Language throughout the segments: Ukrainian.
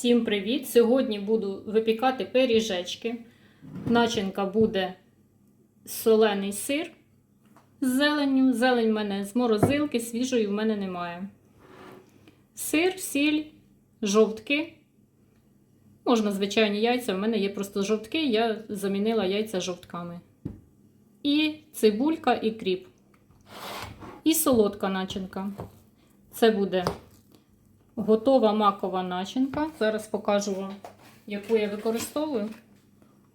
Всім привіт! Сьогодні буду випікати пиріжечки. Начинка буде солений сир з зеленню. Зелень в мене з морозилки, свіжої в мене немає. Сир, сіль, жовтки. Можна звичайні яйця, в мене є просто жовтки, я замінила яйця жовтками. І цибулька, і кріп. І солодка начинка. Це буде готова макова начинка. Зараз покажу вам, яку я використовую.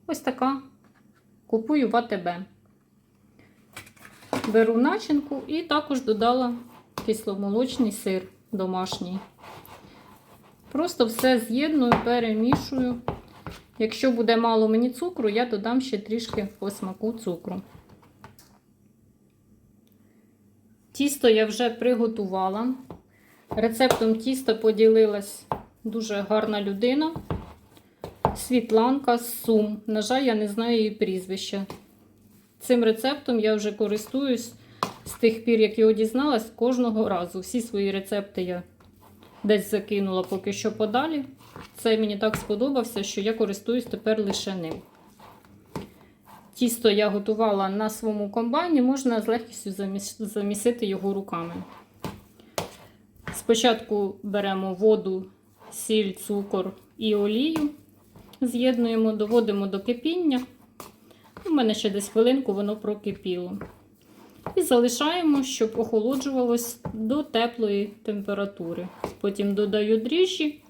Ось така. Купую в АТБ. Беру начинку і також додала кисломолочний сир домашній. Просто все з'єдную, перемішую. Якщо буде мало мені цукру, я додам ще трішки по смаку цукру. Тісто я вже приготувала. Рецептом тіста поділилась дуже гарна людина. Світланка Сум. На жаль, я не знаю її прізвища. Цим рецептом я вже користуюсь з тих пір, як його дізналась, кожного разу. Всі свої рецепти я десь закинула поки що подалі. Це мені так сподобався, що я користуюсь тепер лише ним. Тісто я готувала на своєму комбайні, можна з легкістю замісити його руками. Спочатку беремо воду, сіль, цукор і олію, з'єднуємо, доводимо до кипіння. У мене ще десь хвилинку воно прокипіло. І залишаємо, щоб охолоджувалось до теплої температури. Потім додаю дріжджі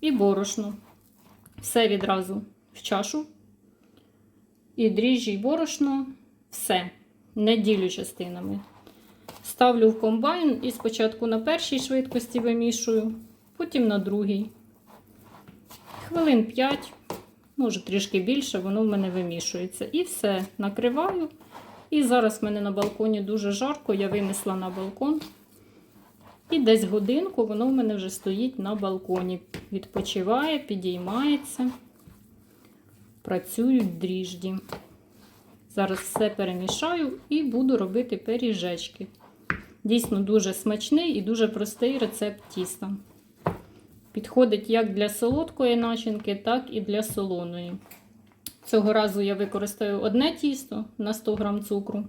і борошно. Все відразу в чашу. І дріжджі, і борошно, все, не ділю частинами. Ставлю в комбайн і спочатку на першій швидкості вимішую, потім на другій. Хвилин 5, може трішки більше, воно в мене вимішується. І все, накриваю. І зараз в мене на балконі дуже жарко, я винесла на балкон. І десь годинку воно в мене вже стоїть на балконі. Відпочиває, підіймається, працюють дріжджі. Зараз все перемішаю і буду робити пиріжечки. Дійсно дуже смачний і дуже простий рецепт тіста. Підходить як для солодкої начинки, так і для солоної. Цього разу я використаю одне тісто на 100 г цукру.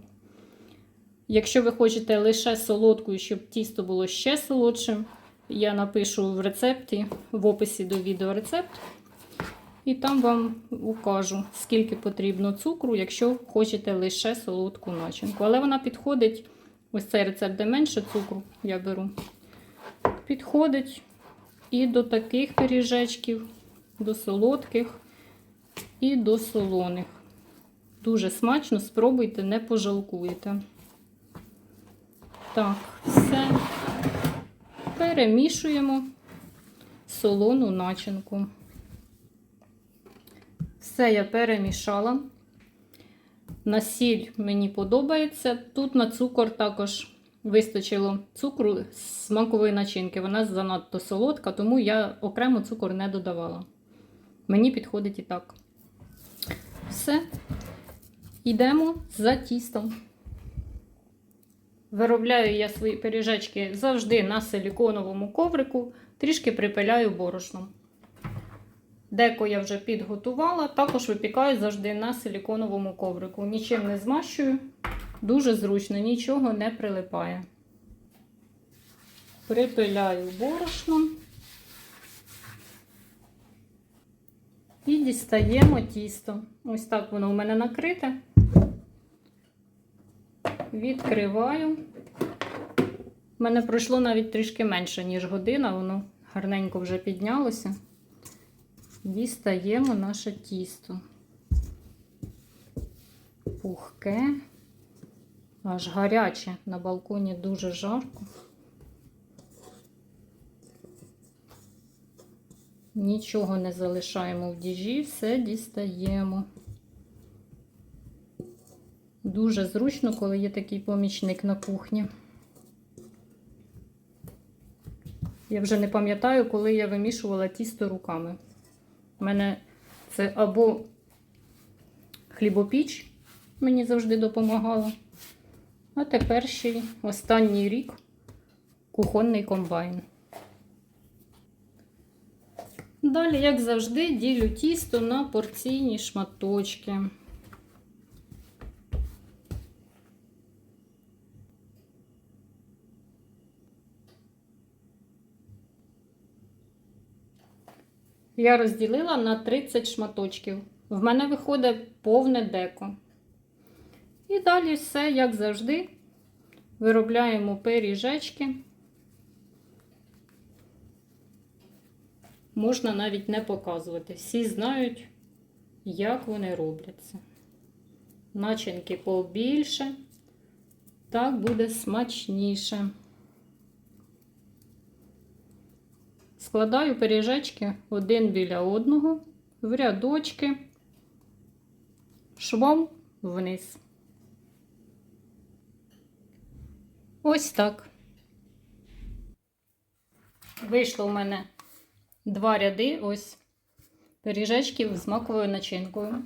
Якщо ви хочете лише солодкою, щоб тісто було ще солодшим, я напишу в рецепті, в описі до відео рецепт. І там вам укажу, скільки потрібно цукру, якщо хочете лише солодку начинку. Але вона підходить, ось цей рецепт, де менше цукру я беру. Підходить і до таких пиріжечків, до солодких, і до солоних. Дуже смачно, спробуйте, не пожалкуєте. Так, все. Перемішуємо солону начинку. Все я перемішала. На сіль мені подобається. Тут на цукор також вистачило цукру з смакової начинки. Вона занадто солодка, тому я окремо цукор не додавала. Мені підходить і так. Все. Йдемо за тістом. Виробляю я свої пиріжечки завжди на силіконовому коврику, трішки припиляю борошном. Деко я вже підготувала, також випікаю завжди на силіконовому коврику. Нічим не змащую, дуже зручно, нічого не прилипає. Припиляю борошном і дістаємо тісто. Ось так воно у мене накрите. Відкриваю. У мене пройшло навіть трішки менше, ніж година, воно гарненько вже піднялося. Дістаємо наше тісто. Пухке, аж гаряче, на балконі дуже жарко. Нічого не залишаємо в діжі, все дістаємо. Дуже зручно, коли є такий помічник на кухні. Я вже не пам'ятаю, коли я вимішувала тісто руками. У мене це або хлібопіч мені завжди допомагала, а тепер ще й останній рік кухонний комбайн. Далі, як завжди, ділю тісто на порційні шматочки. Я розділила на 30 шматочків. В мене виходить повне деко. І далі все, як завжди, виробляємо пиріжечки. Можна навіть не показувати. Всі знають, як вони робляться. Начинки побільше, так буде смачніше. Складаю пиріжечки один біля одного в рядочки, швом вниз. Ось так. Вийшло в мене два ряди ось пиріжечків з маковою начинкою.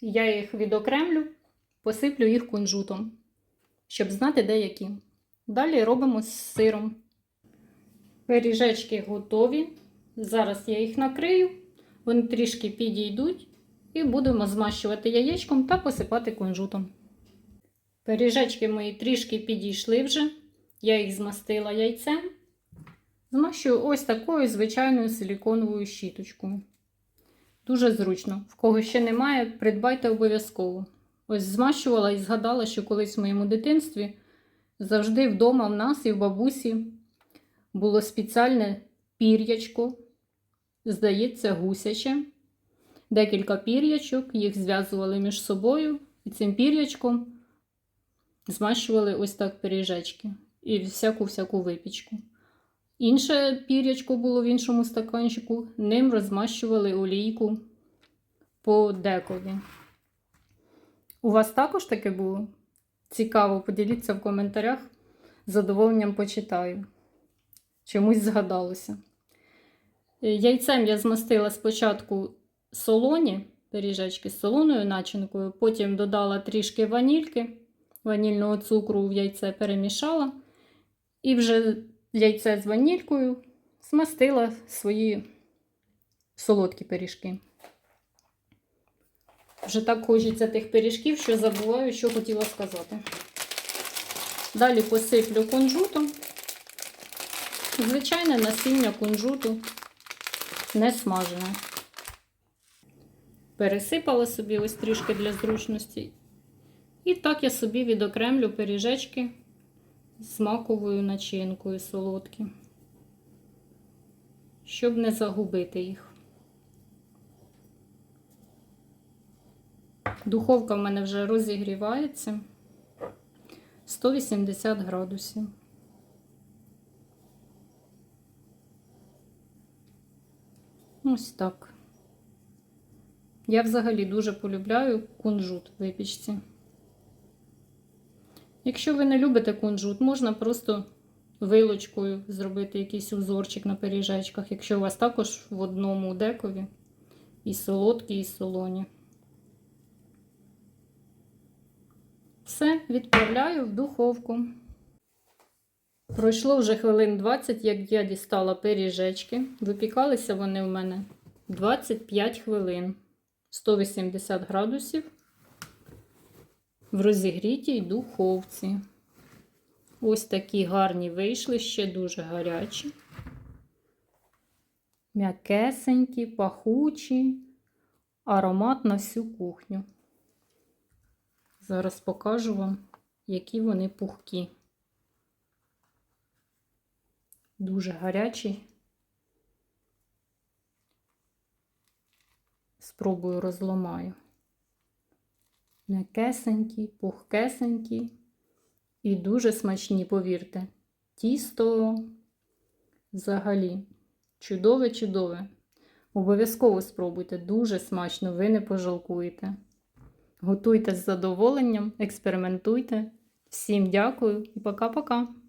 Я їх відокремлю, посиплю їх кунжутом, щоб знати, де які. Далі робимо з сиром. Пиріжечки готові. Зараз я їх накрию, вони трішки підійдуть і будемо змащувати яєчком та посипати кунжутом. Пиріжечки мої трішки підійшли вже, я їх змастила яйцем. Змащую ось такою звичайною силіконовою щіточкою. Дуже зручно. В кого ще немає, придбайте обов'язково. Ось змащувала і згадала, що колись в моєму дитинстві завжди вдома в нас і в бабусі було спеціальне пір'ячко, здається, гусяче. Декілька пір'ячок, їх зв'язували між собою, і цим пір'ячком змащували ось так пиріжечки і всяку-всяку випічку. Інше пір'ячко було в іншому стаканчику, ним розмащували олійку по декові. У вас також таке було? Цікаво, поділіться в коментарях. З задоволенням почитаю. Чомусь згадалося. Яйцем я змастила спочатку солоні пиріжечки з солоною начинкою, потім додала трішки ванільки, ванільного цукру в яйце перемішала. І вже яйце з ванількою змастила свої солодкі пиріжки. Вже так хочеться тих пиріжків, що забуваю, що хотіла сказати. Далі посиплю кунжутом. Звичайне насіння кунжуту не смажене. Пересипала собі ось трішки для зручності. І так я собі відокремлю пиріжечки з маковою начинкою солодкі, щоб не загубити їх. Духовка в мене вже розігрівається 180 градусів. Ось так. Я взагалі дуже полюбляю кунжут в випічці. Якщо ви не любите кунжут, можна просто вилочкою зробити якийсь узорчик на пиріжечках, якщо у вас також в одному декові і солодкі, і солоні. Все, відправляю в духовку. Пройшло вже хвилин 20, як я дістала пиріжечки. Випікалися вони в мене 25 хвилин, 180 градусів в розігрітій духовці. Ось такі гарні вийшли, ще дуже гарячі. М'якесенькі, пахучі, аромат на всю кухню. Зараз покажу вам, які вони пухкі. Дуже гарячі. Спробую розломаю. М'якесенькі, пухкесенькі і дуже смачні, повірте. Тісто взагалі чудове-чудове. Обов'язково спробуйте, дуже смачно, ви не пожалкуєте. Готуйте з задоволенням, експериментуйте. Всім дякую і пока-пока!